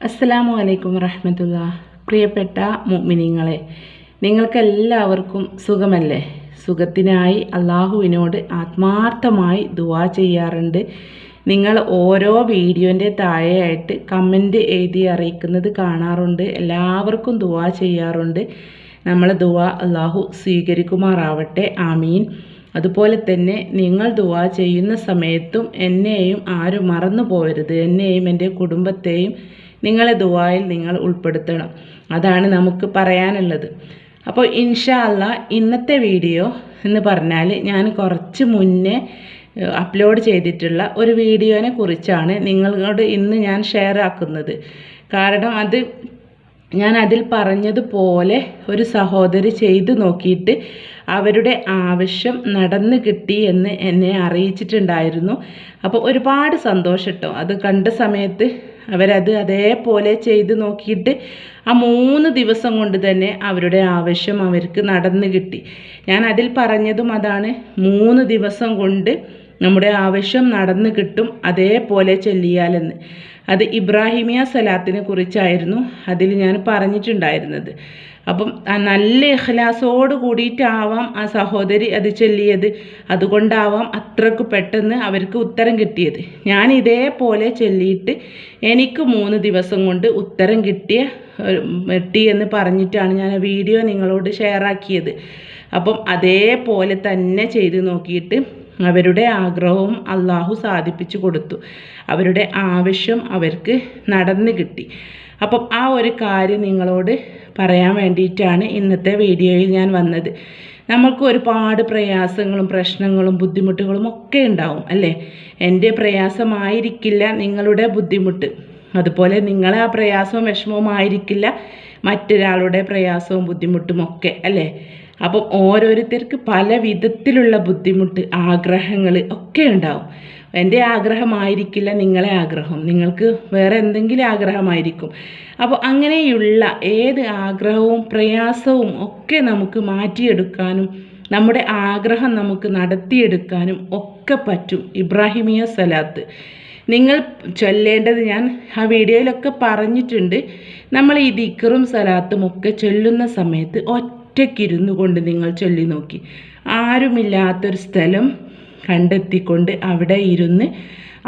അസ്സലാമു അലൈക്കും വറഹമത്തുള്ള. പ്രിയപ്പെട്ട മുഅ്മിനീങ്ങളെ നിങ്ങൾക്കെല്ലാവർക്കും സുഖമല്ലേ? സുഖത്തിനായി അള്ളാഹുവിനോട് ആത്മാർത്ഥമായി ദുവാ ചെയ്യാറുണ്ട്. നിങ്ങൾ ഓരോ വീഡിയോന്റെ താഴെയായിട്ട് കമന്റ് എഴുതി അറിയിക്കുന്നത് കാണാറുണ്ട്. എല്ലാവർക്കും ദുവാ ചെയ്യാറുണ്ട്. നമ്മൾ ദുവാ അള്ളാഹു സ്വീകരിക്കുമാറാവട്ടെ. ആമീൻ. അതുപോലെ തന്നെ നിങ്ങൾ ദുവാ ചെയ്യുന്ന സമയത്തും എന്നെയും ആരും മറന്നു പോകരുത് എന്നെയും എന്റെ കുടുംബത്തെയും നിങ്ങളെ ദുവായിൽ നിങ്ങൾ ഉൾപ്പെടുത്തണം. അതാണ് നമുക്ക് പറയാനുള്ളത്. അപ്പോൾ ഇൻഷാ അല്ല ഇന്നത്തെ വീഡിയോ എന്ന് പറഞ്ഞാൽ ഞാൻ കുറച്ച് മുന്നേ അപ്ലോഡ് ചെയ്തിട്ടുള്ള ഒരു വീഡിയോനെ കുറിച്ചാണ് നിങ്ങളോട് ഇന്ന് ഞാൻ ഷെയർ ആക്കുന്നത്. കാരണം അത് ഞാൻ അതിൽ പറഞ്ഞതുപോലെ ഒരു സഹോദരി ചെയ്തു നോക്കിയിട്ട് അവരുടെ ആവശ്യം നടന്നു കിട്ടി എന്ന് എന്നെ അറിയിച്ചിട്ടുണ്ടായിരുന്നു. അപ്പോൾ ഒരുപാട് സന്തോഷം കേട്ടോ അത് കണ്ട സമയത്ത് അവരത് അതേപോലെ ചെയ്ത് നോക്കിയിട്ട് ആ മൂന്ന് ദിവസം കൊണ്ട് തന്നെ അവരുടെ ആവശ്യം അവർക്ക് നടന്നു കിട്ടി. ഞാൻ അതിൽ പറഞ്ഞതും അതാണ്. മൂന്ന് ദിവസം കൊണ്ട് നമ്മുടെ ആവശ്യം നടന്നു കിട്ടും അതേപോലെ ചൊല്ലിയാലെന്ന്. അത് ഇബ്രാഹിമിയ സലാത്തിനെ കുറിച്ചായിരുന്നു അതിൽ ഞാൻ പറഞ്ഞിട്ടുണ്ടായിരുന്നത്. അപ്പം ആ നല്ല ഇഖ്ലാസോട് കൂടിയിട്ടാവാം ആ സഹോദരി അത് ചൊല്ലിയത്. അതുകൊണ്ടാവാം അത്രയ്ക്ക് പെട്ടെന്ന് അവർക്ക് ഉത്തരം കിട്ടിയത്. ഞാൻ ഇതേപോലെ ചൊല്ലിയിട്ട് എനിക്ക് മൂന്ന് ദിവസം കൊണ്ട് ഉത്തരം കിട്ടിയ കിട്ടി എന്ന് പറഞ്ഞിട്ടാണ് ഞാൻ വീഡിയോ നിങ്ങളോട് ഷെയർ ആക്കിയത്. അപ്പം അതേപോലെ തന്നെ ചെയ്ത് നോക്കിയിട്ട് അവരുടെ ആഗ്രഹവും അള്ളാഹു സാധിപ്പിച്ചു കൊടുത്തു. അവരുടെ ആവശ്യം അവർക്ക് നടന്നു കിട്ടി. അപ്പം ആ ഒരു കാര്യം നിങ്ങളോട് പറയാൻ വേണ്ടിയിട്ടാണ് ഇന്നത്തെ വീഡിയോയിൽ ഞാൻ വന്നത്. നമ്മൾക്ക് ഒരുപാട് പ്രയാസങ്ങളും പ്രശ്നങ്ങളും ബുദ്ധിമുട്ടുകളും ഒക്കെ ഉണ്ടാവും അല്ലേ? എന്റെ പ്രയാസമായിരിക്കില്ല നിങ്ങളുടെ ബുദ്ധിമുട്ട്. അതുപോലെ നിങ്ങളെ ആ പ്രയാസവും വിഷമവും ആയിരിക്കില്ല മറ്റൊരാളുടെ പ്രയാസവും ബുദ്ധിമുട്ടും ഒക്കെ അല്ലേ? അപ്പം ഓരോരുത്തർക്ക് പല വിധത്തിലുള്ള ബുദ്ധിമുട്ട് ആഗ്രഹങ്ങൾ ഒക്കെ ഉണ്ടാവും. എന്റെ ആഗ്രഹമായിരിക്കില്ല നിങ്ങളെ ആഗ്രഹം. നിങ്ങൾക്ക് വേറെ എന്തെങ്കിലും ആഗ്രഹമായിരിക്കും. അപ്പോൾ അങ്ങനെയുള്ള ഏത് ആഗ്രഹവും പ്രയാസവും ഒക്കെ നമുക്ക് മാറ്റിയെടുക്കാനും നമ്മുടെ ആഗ്രഹം നമുക്ക് നടത്തിയെടുക്കാനും ഒക്കെ പറ്റും. ഇബ്രാഹിമിയ സലാത്ത്. നിങ്ങൾ ചൊല്ലേണ്ടത് ഞാൻ ആ വീഡിയോയിലൊക്കെ പറഞ്ഞിട്ടുണ്ട്. നമ്മൾ ഈ ദിക്കറും സലാത്തും ഒക്കെ ചൊല്ലുന്ന സമയത്ത് ഒറ്റയ്ക്കിരുന്നു കൊണ്ട് നിങ്ങൾ ചൊല്ലി നോക്കി. ആരുമില്ലാത്തൊരു സ്ഥലം കണ്ടെത്തിക്കൊണ്ട് അവിടെ ഇരുന്ന്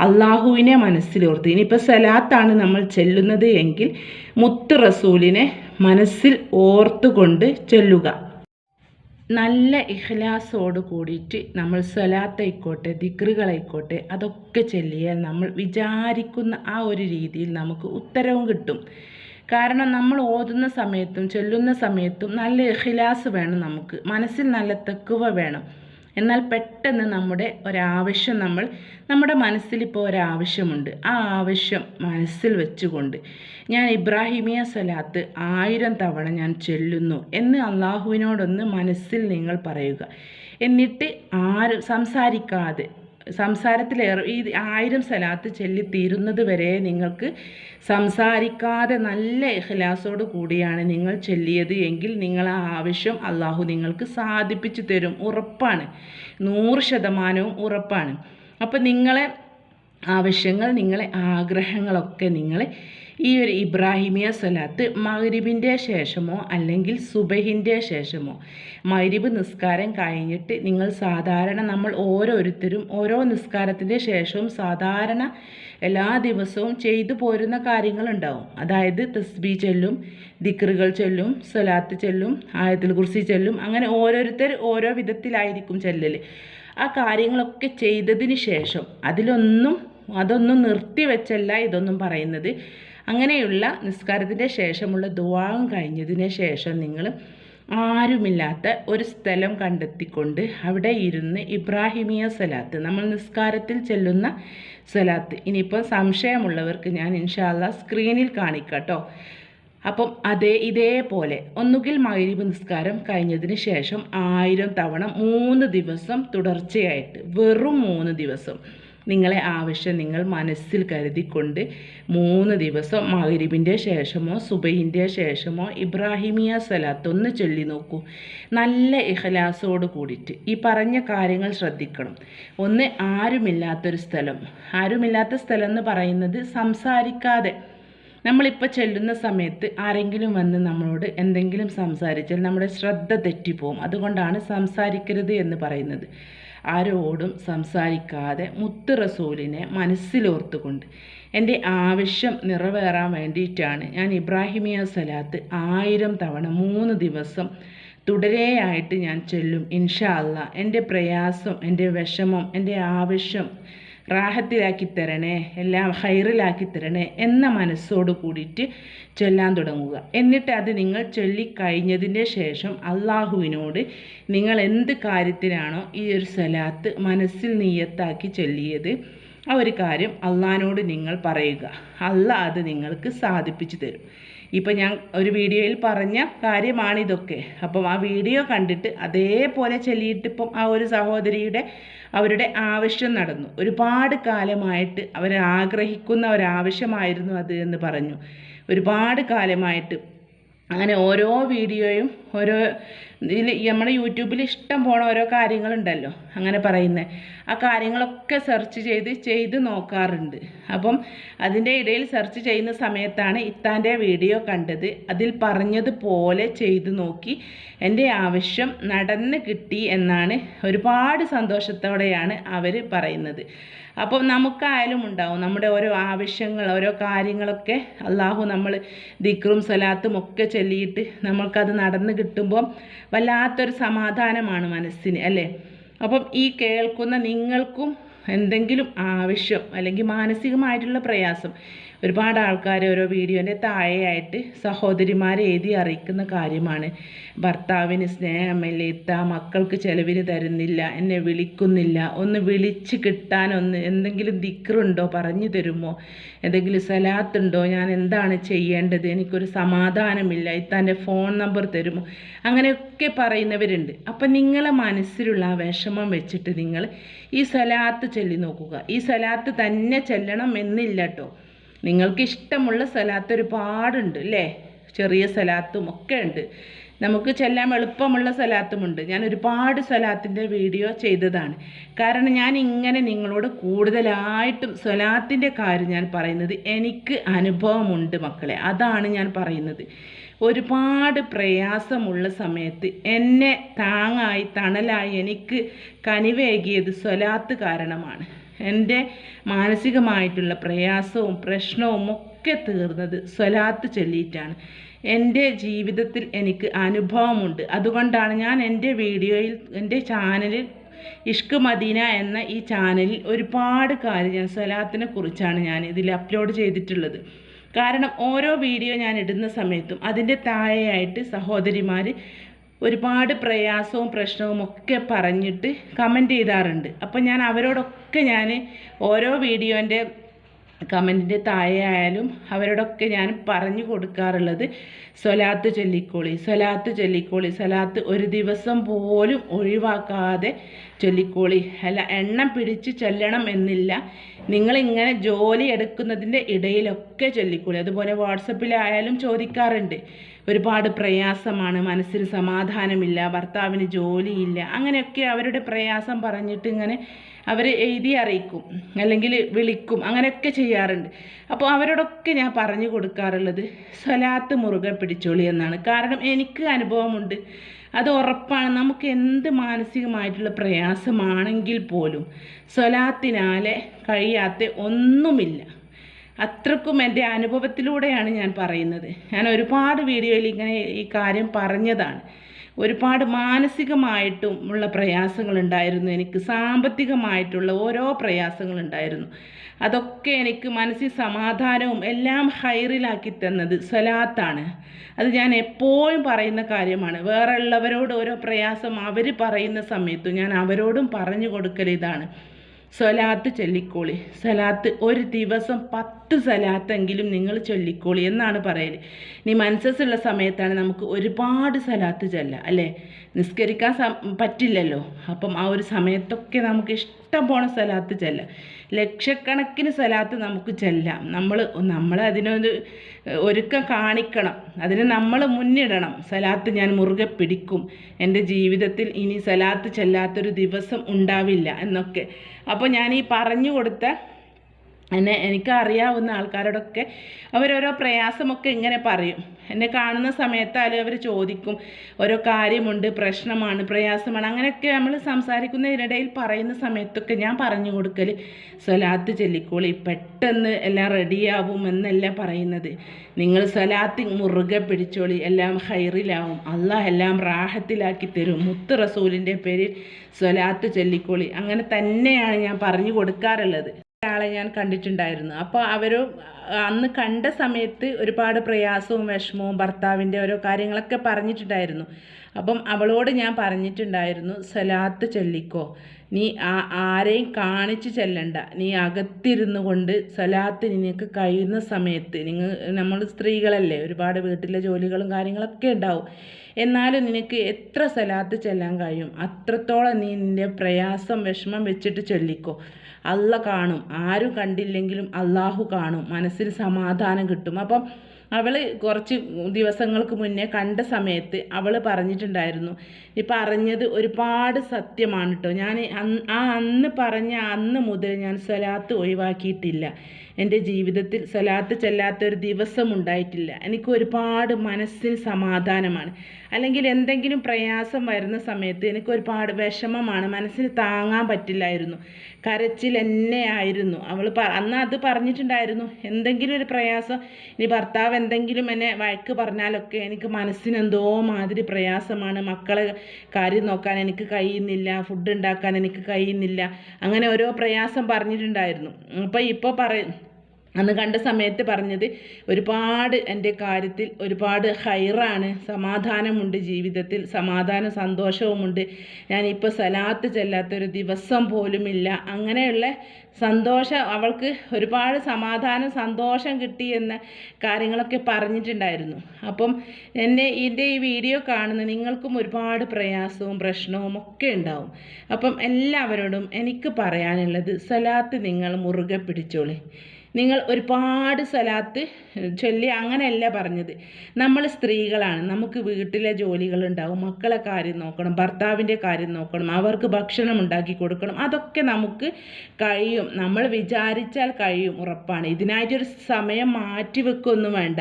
അള്ളാഹുവിനെ മനസ്സിലോർത്ത്. ഇനിയിപ്പോൾ സലാത്താണ് നമ്മൾ ചെല്ലുന്നത് എങ്കിൽ മുത്ത് റസൂലിനെ മനസ്സിൽ ഓർത്തുകൊണ്ട് ചെല്ലുക. നല്ല ഇഖ്ലാസോട് കൂടിയിട്ട് നമ്മൾ സ്വലാത്തായിക്കോട്ടെ ദിക്റുകളായിക്കോട്ടെ അതൊക്കെ ചൊല്ലിയാൽ നമ്മൾ വിചാരിക്കുന്ന ആ ഒരു രീതിയിൽ നമുക്ക് ഉത്തരവും കിട്ടും. കാരണം നമ്മൾ ഓതുന്ന സമയത്തും ചൊല്ലുന്ന സമയത്തും നല്ല ഇഖ്ലാസ് വേണം നമുക്ക്. മനസ്സിൽ നല്ല തെക്കുവ വേണം. എന്നാൽ പെട്ടെന്ന് നമ്മുടെ ഒരാവശ്യം നമ്മൾ നമ്മുടെ മനസ്സിൽ ഇപ്പോൾ ഒരാവശ്യമുണ്ട്. ആ ആവശ്യം മനസ്സിൽ വെച്ചുകൊണ്ട് ഞാൻ ഇബ്രാഹിമിയ സലാത്ത് ആയിരം തവണ ഞാൻ ചൊല്ലുന്നു എന്ന് അള്ളാഹുവിനോടൊന്ന് മനസ്സിൽ നിങ്ങൾ പറയുക. എന്നിട്ട് ആരും സംസാരിക്കാതെ സംസാരത്തിലേറെ ഈ ആയിരം സലാത്ത് ചൊല്ലി തീരുന്നത് വരെ നിങ്ങൾക്ക് സംസാരിക്കാതെ നല്ല ഇഖ്ലാസോട് കൂടിയാണ് നിങ്ങൾ ചൊല്ലിയത് എങ്കിൽ നിങ്ങൾ ആ ആവശ്യം അള്ളാഹു നിങ്ങൾക്ക് സാധിപ്പിച്ചു തരും. ഉറപ്പാണ്. നൂറ് ശതമാനവും ഉറപ്പാണ്. അപ്പം നിങ്ങളെ ആവശ്യങ്ങൾ നിങ്ങളെ ആഗ്രഹങ്ങളൊക്കെ നിങ്ങൾ ഈ ഒരു ഇബ്രാഹിമിയ സ്വലാത്ത് മഹരിബിന്റെ ശേഷമോ അല്ലെങ്കിൽ സുബഹിന്റെ ശേഷമോ? മൈരിബ് നിസ്കാരം കഴിഞ്ഞിട്ട് നിങ്ങൾ സാധാരണ നമ്മൾ ഓരോരുത്തരും ഓരോ നിസ്കാരത്തിന്റെ ശേഷവും സാധാരണ എല്ലാ ദിവസവും ചെയ്തു പോരുന്ന കാര്യങ്ങളുണ്ടാവും അതായത് തസ്ബി ചൊല്ലും ദിക്റുകൾ ചൊല്ലും സ്വലാത്ത് ചൊല്ലും ആയത്തിൽ കുർസി ചൊല്ലും അങ്ങനെ ഓരോരുത്തർ ഓരോ വിധത്തിലായിരിക്കും ചെല്ലൽ ആ കാര്യങ്ങളൊക്കെ ചെയ്തതിന് ശേഷം അതിലൊന്നും അതൊന്നും നിർത്തിവെച്ചല്ല ഇതൊന്നും പറയുന്നത്. അങ്ങനെയുള്ള നിസ്കാരത്തിന്റെ ശേഷമുള്ള ദുവാവും കഴിഞ്ഞതിന് ശേഷം നിങ്ങൾ ആരുമില്ലാത്ത ഒരു സ്ഥലം കണ്ടെത്തിക്കൊണ്ട് അവിടെ ഇരുന്ന് ഇബ്രാഹിമിയ സലാത്ത് നമ്മൾ നിസ്കാരത്തിൽ ചെല്ലുന്ന സലാത്ത്. ഇനിയിപ്പോൾ സംശയമുള്ളവർക്ക് ഞാൻ ഇൻഷാല്ല സ്ക്രീനിൽ കാണിക്കട്ടോ. അപ്പം അതേ ഇതേപോലെ ഒന്നുകിൽ മഗ്രിബ് നിസ്കാരം കഴിഞ്ഞതിന് ശേഷം ആയിരം തവണ മൂന്ന് ദിവസം തുടർച്ചയായിട്ട് വെറും മൂന്ന് ദിവസം നിങ്ങളെ ആവശ്യം നിങ്ങൾ മനസ്സിൽ കരുതിക്കൊണ്ട് മൂന്ന് ദിവസം മഹരിബിന്റെ ശേഷമോ സുബൈന്റെ ശേഷമോ ഇബ്രാഹിമിയ സലാത്ത് ഒന്ന് ചൊല്ലി നോക്കൂ. നല്ല ഇഹലാസോട് കൂടിയിട്ട് ഈ പറഞ്ഞ കാര്യങ്ങൾ ശ്രദ്ധിക്കണം. ഒന്ന് ആരുമില്ലാത്തൊരു സ്ഥലം. ആരുമില്ലാത്ത സ്ഥലം എന്ന് പറയുന്നത് സംസാരിക്കാതെ. നമ്മളിപ്പോൾ ചെല്ലുന്ന സമയത്ത് ആരെങ്കിലും വന്ന് നമ്മളോട് എന്തെങ്കിലും സംസാരിച്ചാൽ നമ്മുടെ ശ്രദ്ധ തെറ്റിപ്പോവും. അതുകൊണ്ടാണ് സംസാരിക്കരുത് എന്ന് പറയുന്നത്. ആരോടും സംസാരിക്കാതെ മുത്ത് റസൂലിനെ മനസ്സിലോർത്തുകൊണ്ട് എന്റെ ആവശ്യം നിറവേറാൻ വേണ്ടിയിട്ടാണ് ഞാൻ ഇബ്രാഹിമിയ സലാത്ത് ആയിരം തവണ മൂന്ന് ദിവസം തുടരെയായിട്ട് ഞാൻ ചൊല്ലും ഇൻഷാ അല്ല എന്റെ പ്രയാസം എന്റെ വിഷമം എന്റെ ആവശ്യം റാഹത്തിലാക്കി തരണേ എല്ലാം ഹൈറിലാക്കി തരണേ എന്ന മനസ്സോട് കൂടിയിട്ട് ചൊല്ലാൻ തുടങ്ങുക. എന്നിട്ട് അത് നിങ്ങൾ ചൊല്ലിക്കഴിഞ്ഞതിന്റെ ശേഷം അള്ളാഹുവിനോട് നിങ്ങൾ എന്ത് കാര്യത്തിനാണോ ഈ ഒരു സലാത്ത് മനസ്സിൽ നീയത്താക്കി ചൊല്ലിയത് ആ ഒരു കാര്യം അള്ളഹാനോട് നിങ്ങൾ പറയുക. അല്ല അത് നിങ്ങൾക്ക് സാധിപ്പിച്ചു തരും. ഇപ്പം ഞാൻ ഒരു വീഡിയോയിൽ പറഞ്ഞ കാര്യമാണിതൊക്കെ. അപ്പം ആ വീഡിയോ കണ്ടിട്ട് അതേപോലെ ചൊല്ലിയിട്ട് ഇപ്പം ആ ഒരു സഹോദരിയുടെ അവരുടെ ആവശ്യം നടന്നു. ഒരുപാട് കാലമായിട്ട് അവർ ആഗ്രഹിക്കുന്ന ഒരാവശ്യമായിരുന്നു അത് എന്ന് പറഞ്ഞു. ഒരുപാട് കാലമായിട്ട് അങ്ങനെ ഓരോ വീഡിയോയും ഓരോ ഇതിൽ നമ്മുടെ യൂട്യൂബിൽ ഇഷ്ടം പോണ ഓരോ കാര്യങ്ങളുണ്ടല്ലോ അങ്ങനെ പറയുന്നത് ആ കാര്യങ്ങളൊക്കെ സെർച്ച് ചെയ്ത് ചെയ്ത് നോക്കാറുണ്ട്. അപ്പം അതിന്റെ ഇടയിൽ സെർച്ച് ചെയ്യുന്ന സമയത്താണ് ഇത്താന്റെ വീഡിയോ കണ്ടത്. അതിൽ പറഞ്ഞതുപോലെ ചെയ്ത് നോക്കി. എന്റെ ആവശ്യം നടന്ന് കിട്ടി എന്നാണ് ഒരുപാട് സന്തോഷത്തോടെയാണ് അവർ പറയുന്നത്. അപ്പം നമുക്കായാലും ഉണ്ടാവും. നമ്മുടെ ഓരോ ആവശ്യങ്ങൾ ഓരോ കാര്യങ്ങളൊക്കെ അള്ളാഹു നമ്മൾ ദിക്റും സലാത്തും ഒക്കെ ചൊല്ലിയിട്ട് നമ്മൾക്കത് നടന്ന് കിട്ടുമ്പോൾ വല്ലാത്തൊരു സമാധാനമാണ് മനസ്സിന് അല്ലേ? അപ്പം ഈ കേൾക്കുന്ന നിങ്ങൾക്കും എന്തെങ്കിലും ആവശ്യം അല്ലെങ്കിൽ മാനസികമായിട്ടുള്ള പ്രയാസം ഒരുപാട് ആൾക്കാർ ഓരോ വീഡിയോന്റെ താഴെയായിട്ട് സഹോദരിമാർ എഴുതി അറിയിക്കുന്ന കാര്യമാണ്. ഭർത്താവിന് സ്നേഹമില്ല മക്കൾക്ക് ചിലവിന് തരുന്നില്ല എന്നെ വിളിക്കുന്നില്ല. ഒന്ന് വിളിച്ച് കിട്ടാൻ ഒന്ന് എന്തെങ്കിലും ദിക്റുണ്ടോ? പറഞ്ഞു തരുമോ? എന്തെങ്കിലും സലാത്തുണ്ടോ? ഞാൻ എന്താണ് ചെയ്യേണ്ടത്? എനിക്കൊരു സമാധാനമില്ല ഇത്താന്റെ ഫോൺ നമ്പർ തരുമോ? അങ്ങനെയൊക്കെ പറയുന്നവരുണ്ട്. അപ്പം നിങ്ങളെ മനസ്സിലുള്ള ആ വിഷമം വെച്ചിട്ട് നിങ്ങൾ ഈ സലാത്ത് ചൊല്ലി നോക്കുക. ഈ സലാത്ത് തന്നെ ചെല്ലണം എന്നില്ല കേട്ടോ നിങ്ങൾക്ക് ഇഷ്ടമുള്ള സലാത്ത് ഒരുപാടുണ്ട് അല്ലേ? ചെറിയ സലാത്തും ഒക്കെ ഉണ്ട്. നമുക്ക് ചെല്ലാൻ എളുപ്പമുള്ള സലാത്തുമുണ്ട്. ഞാൻ ഒരുപാട് സലാത്തിന്റെ വീഡിയോ ചെയ്തതാണ്. കാരണം ഞാൻ ഇങ്ങനെ നിങ്ങളോട് കൂടുതലായിട്ടും സലാത്തിന്റെ കാര്യം ഞാൻ പറയുന്നത് എനിക്ക് അനുഭവമുണ്ട് മക്കളെ. അതാണ് ഞാൻ പറയുന്നത്. ഒരുപാട് പ്രയാസമുള്ള സമയത്ത് എന്നെ താങ്ങായി തണലായി എനിക്ക് കനിവേകിയത് സ്വലാത്ത് കാരണമാണ്. എന്റെ മാനസികമായിട്ടുള്ള പ്രയാസവും പ്രശ്നവും ഒക്കെ തീർന്നത് സ്വലാത്ത് ചൊല്ലിയിട്ടാണ്. എന്റെ ജീവിതത്തിൽ എനിക്ക് അനുഭവമുണ്ട്. അതുകൊണ്ടാണ് ഞാൻ എന്റെ വീഡിയോയിൽ എന്റെ ചാനലിൽ ഇഷ്ക് മദീന എന്ന ഈ ചാനലിൽ ഒരുപാട് കാര്യം ഞാൻ സ്വലാത്തിനെ കുറിച്ചാണ് ഞാൻ ഇതിൽ അപ്ലോഡ് ചെയ്തിട്ടുള്ളത്. കാരണം ഓരോ വീഡിയോ ഞാൻ ഇടുന്ന സമയത്തും അതിന്റെ താഴെയായിട്ട് സഹോദരിമാർ ഒരുപാട് പ്രയാസവും പ്രശ്നവും ഒക്കെ പറഞ്ഞിട്ട് കമന്റ് ചെയ്താറുണ്ട്. അപ്പോൾ ഞാൻ അവരോടൊക്കെ ഞാൻ ഓരോ വീഡിയോന്റെ കമന്റിന്റെ താഴെ ആയാലും അവരോടൊക്കെ ഞാൻ പറഞ്ഞു കൊടുക്കാറുള്ളത് സ്വലാത്ത് ചൊല്ലിക്കോളി സ്വലാത്ത് ചൊല്ലിക്കോളി സ്വലാത്ത് ഒരു ദിവസം പോലും ഒഴിവാക്കാതെ ചൊല്ലിക്കോളി. അല്ല എണ്ണം പിടിച്ച് ചൊല്ലണം എന്നില്ല. നിങ്ങളിങ്ങനെ ജോലി എടുക്കുന്നതിന്റെ ഇടയിലൊക്കെ ചൊല്ലിക്കോളി. അതുപോലെ വാട്സപ്പിലായാലും ചോദിക്കാറുണ്ട് ഒരുപാട് പ്രയാസമാണ് മനസ്സിന് സമാധാനമില്ല ഭർത്താവിന് ജോലിയില്ല അങ്ങനെയൊക്കെ അവരുടെ പ്രയാസം പറഞ്ഞിട്ട് ഇങ്ങനെ അവർ എഴുതി അറിയിക്കും അല്ലെങ്കിൽ വിളിക്കും അങ്ങനെയൊക്കെ ചെയ്യാറുണ്ട്. അപ്പോൾ അവരോടൊക്കെ ഞാൻ പറഞ്ഞു കൊടുക്കാറുള്ളത് സ്വലാത്ത് മുറുകെ പിടിച്ചോളി എന്നാണ്. കാരണം എനിക്ക് അനുഭവമുണ്ട്. അത് ഉറപ്പാണ്. നമുക്ക് എന്ത് മാനസികമായിട്ടുള്ള പ്രയാസമാണെങ്കിൽ പോലും സ്വലാത്തിനാലെ കഴിയാത്ത ഒന്നുമില്ല. അത്രക്കും എന്റെ അനുഭവത്തിലൂടെയാണ് ഞാൻ പറയുന്നത്. ഞാൻ ഒരുപാട് വീഡിയോയിൽ ഇങ്ങനെ ഈ കാര്യം പറഞ്ഞതാണ്. ഒരുപാട് മാനസികമായിട്ടും ഉള്ള പ്രയാസങ്ങളുണ്ടായിരുന്നു. എനിക്ക് സാമ്പത്തികമായിട്ടുള്ള ഓരോ പ്രയാസങ്ങളുണ്ടായിരുന്നു. അതൊക്കെ എനിക്ക് മനസ്സിൽ സമാധാനവും എല്ലാം ഹൈറിലാക്കി തന്നത് സ്വലാത്താണ് അത് ഞാൻ എപ്പോഴും പറയുന്ന കാര്യമാണ്. വേറെ ഉള്ളവരോട് ഓരോ പ്രയാസം അവർ പറയുന്ന സമയത്തും ഞാൻ അവരോടും പറഞ്ഞു കൊടുക്കൽ ഇതാണ്. സ്വലാത്ത് ചൊല്ലിക്കോളി. സലാത്ത് ഒരു ദിവസം പത്ത് സ്വലാത്തെങ്കിലും നിങ്ങൾ ചൊല്ലിക്കോളി എന്നാണ് പറയൽ ഇനി മനസ്സസ്സുള്ള സമയത്താണ് നമുക്ക് ഒരുപാട് സലാത്ത് ചൊല്ല അല്ലേ? നിസ്കരിക്കാൻ പറ്റില്ലല്ലോ. അപ്പം ആ ഒരു സമയത്തൊക്കെ നമുക്ക് ഇഷ്ടം പോണ സ്ഥലത്ത് ചെല്ലാം. ലക്ഷക്കണക്കിന് സ്ഥലത്ത് നമുക്ക് ചെല്ലാം. നമ്മൾ നമ്മൾ അതിനൊരു ഒരുക്കം കാണിക്കണം. അതിന് നമ്മൾ മുന്നിടണം. സ്ഥലത്ത് ഞാൻ മുറുകെ പിടിക്കും. എന്റെ ജീവിതത്തിൽ ഇനി സ്ഥലത്ത് ചെല്ലാത്തൊരു ദിവസം ഉണ്ടാവില്ല എന്നൊക്കെ. അപ്പോൾ ഞാൻ ഈ പറഞ്ഞു കൊടുത്ത എന്നെ എനിക്കറിയാവുന്ന ആൾക്കാരോടൊക്കെ അവരോരോ പ്രയാസമൊക്കെ ഇങ്ങനെ പറയും. എന്നെ കാണുന്ന സമയത്താലും അവർ ചോദിക്കും. ഓരോ കാര്യമുണ്ട് പ്രശ്നമാണ് പ്രയാസമാണ്. അങ്ങനെയൊക്കെ നമ്മൾ സംസാരിക്കുന്നതിനിടയിൽ പറയുന്ന സമയത്തൊക്കെ ഞാൻ പറഞ്ഞു കൊടുക്കൽ സ്വലാത്ത് ചൊല്ലിക്കോളി പെട്ടെന്ന് എല്ലാം റെഡിയാവും എന്നല്ല പറയുന്നത്. നിങ്ങൾ സ്വലാത്ത് മുറുകെ പിടിച്ചോളി എല്ലാം ഹൈറിലാവും. അള്ളാഹ് എല്ലാം റാഹത്തിലാക്കി തരും. മുത്ത് റസൂലിന്റെ പേരിൽ സ്വലാത്ത് ചൊല്ലിക്കോളി. അങ്ങനെ തന്നെയാണ് ഞാൻ പറഞ്ഞു കൊടുക്കാറുള്ളത്. ആളെ ഞാൻ കണ്ടിട്ടുണ്ടായിരുന്നു. അപ്പോൾ അവർ അന്ന് കണ്ട സമയത്ത് ഒരുപാട് പ്രയാസവും വിഷമവും ഭർത്താവിന്റെ ഓരോ കാര്യങ്ങളൊക്കെ പറഞ്ഞിട്ടുണ്ടായിരുന്നു. അപ്പം അവളോട് ഞാൻ പറഞ്ഞിട്ടുണ്ടായിരുന്നു സലാത്ത് ചൊല്ലിക്കോ. നീ ആരെയും കാണിച്ച് ചെല്ലണ്ട. നീ അകത്തിരുന്നു കൊണ്ട് സലാത്ത് നിനക്ക് കഴിയുന്ന സമയത്ത് നിങ്ങൾ നമ്മൾ സ്ത്രീകളല്ലേ ഒരുപാട് വീട്ടിലെ ജോലികളും കാര്യങ്ങളൊക്കെ ഉണ്ടാവും. എന്നാലും നിനക്ക് എത്ര സലാത്ത് ചെല്ലാൻ കഴിയും? അത്രത്തോളം നീ നിന്റെ പ്രയാസം വിഷമം വെച്ചിട്ട് ചൊല്ലിക്കോ. അല്ല കാണും. ആരും കണ്ടില്ലെങ്കിലും അള്ളാഹു കാണും. മനസ്സിന് സമാധാനം കിട്ടും. അപ്പം അവൾ കുറച്ച് ദിവസങ്ങൾക്ക് മുന്നേ കണ്ട സമയത്ത് അവൾ പറഞ്ഞിട്ടുണ്ടായിരുന്നു. ഈ പറഞ്ഞത് ഒരുപാട് സത്യമാണ് കേട്ടോ ഞാൻ ആ അന്ന് പറഞ്ഞ അന്ന് മുതൽ ഞാൻ സ്വലാത്ത് ഒഴിവാക്കിയിട്ടില്ല. എന്റെ ജീവിതത്തിൽ സ്വലാത്ത് ചെല്ലാത്ത ഒരു ദിവസം ഉണ്ടായിട്ടില്ല എനിക്ക് ഒരുപാട് മനസ്സിന് സമാധാനമാണ്. അല്ലെങ്കിൽ എന്തെങ്കിലും പ്രയാസം വരുന്ന സമയത്ത് എനിക്ക് ഒരുപാട് വിഷമമാണ്. മനസ്സിന് താങ്ങാൻ പറ്റില്ലായിരുന്നു. കരച്ചിൽ എന്നെ ആയിരുന്നു. അവൾ അന്ന് അത് പറഞ്ഞിട്ടുണ്ടായിരുന്നു. എന്തെങ്കിലും ഒരു പ്രയാസം ഇനി ഭർത്താവ് എന്തെങ്കിലും എന്നെ വഴക്ക് പറഞ്ഞാലൊക്കെ എനിക്ക് മനസ്സിന് എന്തോ മാതിരി പ്രയാസമാണ്. മക്കളെ കാര്യം നോക്കാൻ എനിക്ക് കഴിയുന്നില്ല. ഫുഡ് ഉണ്ടാക്കാൻ എനിക്ക് കഴിയുന്നില്ല. അങ്ങനെ ഓരോ പ്രയാസം പറഞ്ഞിട്ടുണ്ടായിരുന്നു. അപ്പോൾ ഇപ്പോൾ പറയും അന്ന് കണ്ട സമയത്ത് പറഞ്ഞത് ഒരുപാട് എന്റെ കാര്യത്തിൽ ഒരുപാട് ഹൈറാണ് സമാധാനമുണ്ട് ജീവിതത്തിൽ സമാധാന സന്തോഷവുമുണ്ട്. ഞാനിപ്പോൾ സലാത്ത് ചെല്ലാത്തൊരു ദിവസം പോലുമില്ല അങ്ങനെയുള്ള സന്തോഷം അവൾക്ക് ഒരുപാട് സമാധാനം സന്തോഷം കിട്ടി എന്ന കാര്യങ്ങളൊക്കെ പറഞ്ഞിട്ടുണ്ടായിരുന്നു. അപ്പം എന്നെ എന്റെ ഈ വീഡിയോ കാണുന്ന നിങ്ങൾക്കും ഒരുപാട് പ്രയാസവും പ്രശ്നവും ഒക്കെ ഉണ്ടാവും. അപ്പം എല്ലാവരോടും എനിക്ക് പറയാനുള്ളത് സലാത്ത് നിങ്ങൾ മുറുകെ പിടിച്ചോളി. നിങ്ങൾ ഒരുപാട് സ്ഥലത്ത് ചൊല്ലി അങ്ങനെയല്ല പറഞ്ഞത്. നമ്മൾ സ്ത്രീകളാണ്. നമുക്ക് വീട്ടിലെ ജോലികളുണ്ടാവും. മക്കളെ കാര്യം നോക്കണം. ഭർത്താവിന്റെ കാര്യം നോക്കണം. അവർക്ക് ഭക്ഷണം ഉണ്ടാക്കി കൊടുക്കണം. അതൊക്കെ നമുക്ക് കഴിയും. നമ്മൾ വിചാരിച്ചാൽ കഴിയും. ഉറപ്പാണ്. ഇതിനായിട്ടൊരു സമയം മാറ്റി വെക്കൊന്നും വേണ്ട.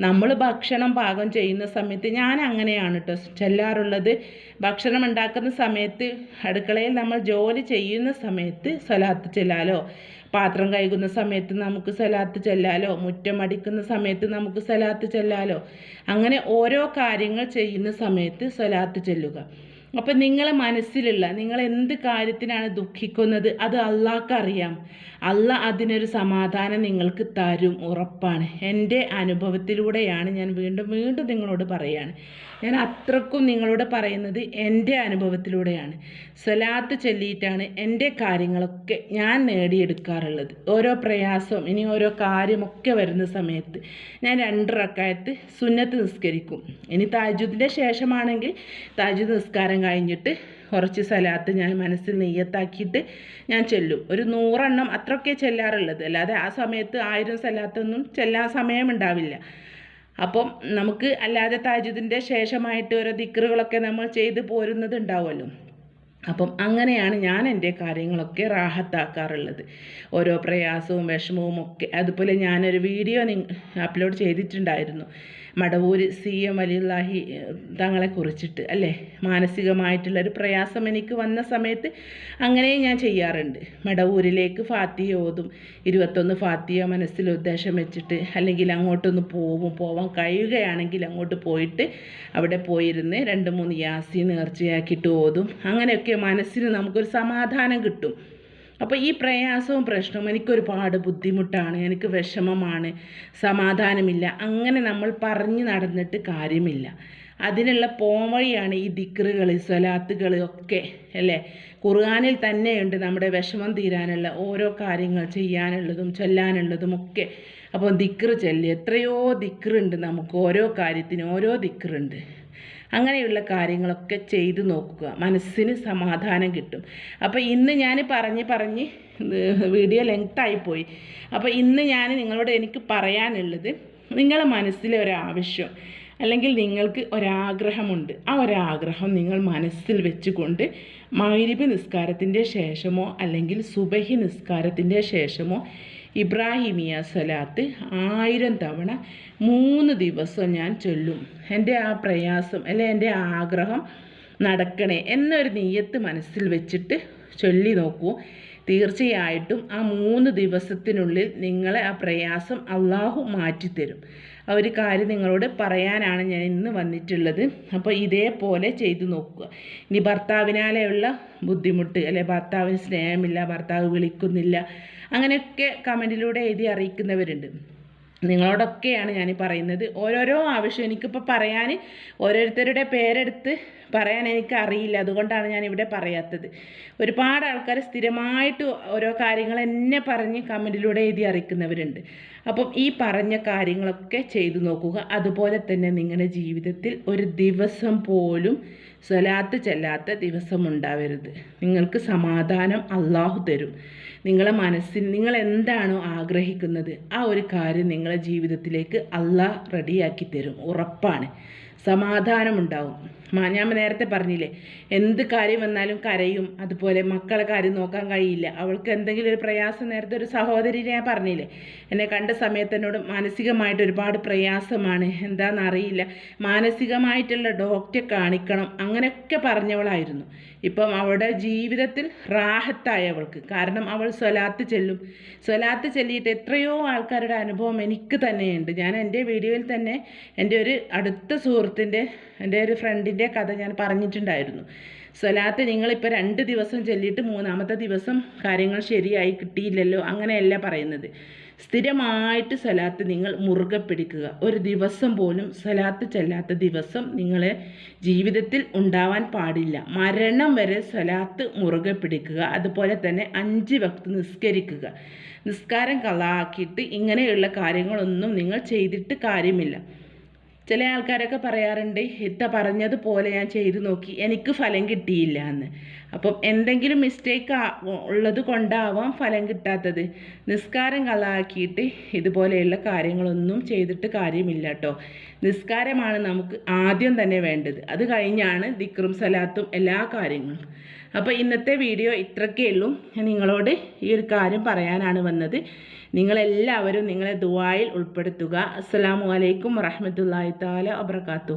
നമ്മൾ ഭക്ഷണം പാകം ചെയ്യുന്ന സമയത്ത് ഞാൻ അങ്ങനെയാണ് കേട്ടോ ചെല്ലാറുള്ളത്. ഭക്ഷണം ഉണ്ടാക്കുന്ന സമയത്ത് അടുക്കളയിൽ നമ്മൾ ജോലി ചെയ്യുന്ന സമയത്ത് സ്വലാത്ത് ചെല്ലാലോ? പാത്രം കഴുകുന്ന സമയത്ത് നമുക്ക് സലാത്ത് ചെല്ലാലോ? മുറ്റം അടിക്കുന്ന സമയത്ത് നമുക്ക് സലാത്ത് ചെല്ലാലോ? അങ്ങനെ ഓരോ കാര്യങ്ങൾ ചെയ്യുന്ന സമയത്ത് സലാത്ത് ചെല്ലുക. അപ്പം നിങ്ങളെ മനസ്സിലുള്ള നിങ്ങൾ എന്ത് കാര്യത്തിനാണ് ദുഃഖിക്കുന്നത്? അത് അള്ളാഹ്ക്കറിയാം അല്ല അതിനൊരു സമാധാനം നിങ്ങൾക്ക് തരും ഉറപ്പാണ്. എന്റെ അനുഭവത്തിലൂടെയാണ് ഞാൻ വീണ്ടും വീണ്ടും നിങ്ങളോട് പറയുകയാണ് ഞാൻ അത്രക്കും നിങ്ങളോട് പറയുന്നത് എന്റെ അനുഭവത്തിലൂടെയാണ്. സ്വലാത്ത് ചൊല്ലിയിട്ടാണ് എന്റെ കാര്യങ്ങളൊക്കെ ഞാൻ നേടിയെടുക്കാറുള്ളത്. ഓരോ പ്രയാസവും ഇനി ഓരോ കാര്യമൊക്കെ വരുന്ന സമയത്ത് ഞാൻ രണ്ട് റക്കായത്ത് സുന്നത്ത് നിസ്കരിക്കും. ഇനി താജുദിന്റെ ശേഷമാണെങ്കിൽ താജുദ് നിസ്കാരം കഴിഞ്ഞിട്ട് കുറച്ച് സ്ഥലത്ത് ഞാൻ മനസ്സിൽ നെയ്യത്താക്കിയിട്ട് ഞാൻ ചെല്ലും. ഒരു നൂറെണ്ണം അത്രയൊക്കെ ചെല്ലാറുള്ളത്. അല്ലാതെ ആ സമയത്ത് ആയിരം സ്ഥലത്തൊന്നും ചെല്ലാൻ സമയമുണ്ടാവില്ല. അപ്പം നമുക്ക് അല്ലാതെ താജുദിന്റെ ശേഷമായിട്ട് ഓരോ ദിക്കറുകളൊക്കെ നമ്മൾ ചെയ്ത് പോരുന്നത് ഉണ്ടാവുമല്ലോ അപ്പം അങ്ങനെയാണ് ഞാൻ എന്റെ കാര്യങ്ങളൊക്കെ റാഹത്താക്കാറുള്ളത്. ഓരോ പ്രയാസവും വിഷമവും ഒക്കെ. അതുപോലെ ഞാനൊരു വീഡിയോ അപ്ലോഡ് ചെയ്തിട്ടുണ്ടായിരുന്നു. മടവൂര് സി എം അലിള്ളാഹി തങ്ങളെ കുറിച്ചിട്ട് അല്ലേ? മാനസികമായിട്ടുള്ളൊരു പ്രയാസം എനിക്ക് വന്ന സമയത്ത് അങ്ങനെ ഞാൻ ചെയ്യാറുണ്ട്. മടവൂരിലേക്ക് ഫാത്തിയ ഓതും ഇരുപത്തൊന്ന് ഫാത്തിയ മനസ്സിൽ ഉദ്ദേശം വെച്ചിട്ട് അല്ലെങ്കിൽ അങ്ങോട്ടൊന്ന് പോവും പോവാൻ കഴിയുകയാണെങ്കിൽ അങ്ങോട്ട് പോയിട്ട് അവിടെ പോയിരുന്ന് രണ്ട് മൂന്ന് യാസി നേർച്ചയാക്കിയിട്ട് ഓതും. അങ്ങനെയൊക്കെ മനസ്സിന് നമുക്കൊരു സമാധാനം കിട്ടും. അപ്പോൾ ഈ പ്രയാസവും പ്രശ്നവും എനിക്കൊരുപാട് ബുദ്ധിമുട്ടാണ് എനിക്ക് വിഷമമാണ് സമാധാനമില്ല. അങ്ങനെ നമ്മൾ പറഞ്ഞു നടന്നിട്ട് കാര്യമില്ല. അതിനുള്ള പോംവഴിയാണ് ഈ ദിക്റുകൾ സ്വലാത്തുകൾ ഒക്കെ അല്ലേ? ഖുർആാനിൽ തന്നെയുണ്ട് നമ്മുടെ വിഷമം തീരാനുള്ള ഓരോ കാര്യങ്ങൾ ചെയ്യാനുള്ളതും ചൊല്ലാനുള്ളതും ഒക്കെ. അപ്പോൾ ദിക്റ് ചൊല്ലി എത്രയോ ദിക്റുണ്ട് നമുക്ക് ഓരോ കാര്യത്തിനും ഓരോ ദിക്റുണ്ട്. അങ്ങനെയുള്ള കാര്യങ്ങളൊക്കെ ചെയ്തു നോക്കുക. മനസ്സിന് സമാധാനം കിട്ടും. അപ്പോൾ ഇന്ന് ഞാൻ പറഞ്ഞ് പറഞ്ഞ് വീഡിയോ ലെങ്ത്തായിപ്പോയി അപ്പോൾ ഇന്ന് ഞാൻ നിങ്ങളോട് എനിക്ക് പറയാനുള്ളത് നിങ്ങളുടെ മനസ്സിലെ ഒരാവശ്യം അല്ലെങ്കിൽ നിങ്ങൾക്ക് ഒരാഗ്രഹമുണ്ട് ആ ഒരാഗ്രഹം നിങ്ങൾ മനസ്സിൽ വെച്ചുകൊണ്ട് മൈരിബ് നിസ്കാരത്തിന്റെ ശേഷമോ അല്ലെങ്കിൽ സുബഹി നിസ്കാരത്തിന്റെ ശേഷമോ ഇബ്രാഹിമിയ സ്വലാത്ത് ആയിരം തവണ മൂന്ന് ദിവസം ഞാൻ ചൊല്ലും. എന്റെ ആ പ്രയാസം അല്ലെ എന്റെ ആഗ്രഹം നടക്കണേ എന്നൊരു നീയത്ത് മനസ്സിൽ വെച്ചിട്ട് ചൊല്ലി നോക്കൂ. തീർച്ചയായിട്ടും ആ മൂന്ന് ദിവസത്തിനുള്ളിൽ നിങ്ങളെ ആ പ്രയാസം അള്ളാഹു മാറ്റിത്തരും. ആ ഒരു കാര്യം നിങ്ങളോട് പറയാനാണ് ഞാൻ ഇന്ന് വന്നിട്ടുള്ളത്. അപ്പോൾ ഇതേപോലെ ചെയ്തു നോക്കുക. ഇനി ഭർത്താവിനാലെയുള്ള ബുദ്ധിമുട്ട് അല്ലെ ഭർത്താവിന് സ്നേഹമില്ല ഭർത്താവ് വിളിക്കുന്നില്ല അങ്ങനെയൊക്കെ കമന്റിലൂടെ എഴുതി അറിയിക്കുന്നവരുണ്ട്. നിങ്ങളോടൊക്കെയാണ് ഞാൻ പറയുന്നത്. ഓരോരോ ആവശ്യം എനിക്കിപ്പോൾ പറയാൻ ഓരോരുത്തരുടെ പേരെടുത്ത് പറയാൻ എനിക്ക് അറിയില്ല അതുകൊണ്ടാണ് ഞാൻ ഇവിടെ പറയാത്തത്. ഒരുപാട് ആൾക്കാർ സ്ഥിരമായിട്ട് ഓരോ കാര്യങ്ങൾ എന്നെ പറഞ്ഞ് കമന്റിലൂടെ എഴുതി അറിയിക്കുന്നവരുണ്ട്. അപ്പം ഈ പറഞ്ഞ കാര്യങ്ങളൊക്കെ ചെയ്തു നോക്കുക. അതുപോലെ തന്നെ നിങ്ങളുടെ ജീവിതത്തിൽ ഒരു ദിവസം പോലും സ്വലാത്ത് ചെല്ലാത്ത ദിവസം ഉണ്ടാവരുത്. നിങ്ങൾക്ക് സമാധാനം അള്ളാഹു തരും. നിങ്ങളെ മനസ്സിൽ നിങ്ങൾ എന്താണോ ആഗ്രഹിക്കുന്നത് ആ ഒരു കാര്യം നിങ്ങളെ ജീവിതത്തിലേക്ക് അള്ളാഹ് റെഡിയാക്കി തരും. ഉറപ്പാണ്. സമാധാനമുണ്ടാവും. ഞാൻ നേരത്തെ പറഞ്ഞില്ലേ എന്ത് കാര്യം വന്നാലും കരയും അതുപോലെ മക്കളെ കാര്യം നോക്കാൻ കഴിയില്ല. അവൾക്ക് എന്തെങ്കിലും ഒരു പ്രയാസം നേരത്തെ ഒരു സഹോദരി ഞാൻ പറഞ്ഞില്ലേ എന്നെ കണ്ട സമയത്ത് എന്നോട് മാനസികമായിട്ട് ഒരുപാട് പ്രയാസമാണ്. എന്താണെന്നറിയില്ല മാനസികമായിട്ടുള്ള ഡോക്ടറെ കാണിക്കണം അങ്ങനെയൊക്കെ പറഞ്ഞവളായിരുന്നു. ഇപ്പം അവളുടെ ജീവിതത്തിൽ റാഹത്തായ അവൾക്ക്. കാരണം അവൾ സ്വലാത്ത് ചെല്ലും. സ്വലാത്ത് ചെല്ലിയിട്ട് എത്രയോ ആൾക്കാരുടെ അനുഭവം എനിക്ക് തന്നെയുണ്ട്. ഞാൻ എന്റെ വീഡിയോയിൽ തന്നെ എന്റെ ഒരു അടുത്ത സുഹൃത്തിന്റെ എന്റെ ഒരു ഫ്രണ്ടിന്റെ കഥ ഞാൻ പറഞ്ഞിട്ടുണ്ടായിരുന്നു. സ്വലാത്ത് നിങ്ങളിപ്പോൾ രണ്ട് ദിവസം ചൊല്ലിയിട്ട് മൂന്നാമത്തെ ദിവസം കാര്യങ്ങൾ ശരിയായി കിട്ടിയില്ലല്ലോ അങ്ങനെയല്ല പറയുന്നത്. സ്ഥിരമായിട്ട് സലാത്ത് നിങ്ങൾ മുറുകെ പിടിക്കുക. ഒരു ദിവസം പോലും സലാത്ത് ചെല്ലാത്ത ദിവസം നിങ്ങളെ ജീവിതത്തിൽ ഉണ്ടാവാൻ പാടില്ല. മരണം വരെ സലാത്ത് മുറുകെ പിടിക്കുക. അതുപോലെ തന്നെ അഞ്ച് വക്ത് നിസ്കരിക്കുക. നിസ്കാരം കളാക്കിയിട്ട് ഇങ്ങനെയുള്ള കാര്യങ്ങളൊന്നും നിങ്ങൾ ചെയ്തിട്ട് കാര്യമില്ല. ചില ആൾക്കാരൊക്കെ പറയാറുണ്ട് ഇത്ത പറഞ്ഞതുപോലെ ഞാൻ ചെയ്തു നോക്കി എനിക്ക് ഫലം കിട്ടിയില്ല എന്ന്. അപ്പം എന്തെങ്കിലും മിസ്റ്റേക്ക് ഉള്ളത് കൊണ്ടാവാം ഫലം കിട്ടാത്തത്. നിസ്കാരം കളാക്കിയിട്ട് ഇതുപോലെയുള്ള കാര്യങ്ങളൊന്നും ചെയ്തിട്ട് കാര്യമില്ല കേട്ടോ. നിസ്കാരമാണ് നമുക്ക് ആദ്യം തന്നെ വേണ്ടത്. അത് കഴിഞ്ഞാണ് ദിക്റും സലാത്തും എല്ലാ കാര്യങ്ങളും. അപ്പോൾ ഇന്നത്തെ വീഡിയോ ഇത്രക്കേ ഉള്ളൂ. ഞാൻ നിങ്ങളോട് ഈ ഒരു കാര്യം പറയാനാണ് വന്നത്. നിങ്ങളെല്ലാവരും നിങ്ങളെ ദുവായിൽ ഉൾപ്പെടുത്തുക. അസ്സാം വലൈക്കും വറഹമത്തല്ലാ താല വബർക്കാത്തു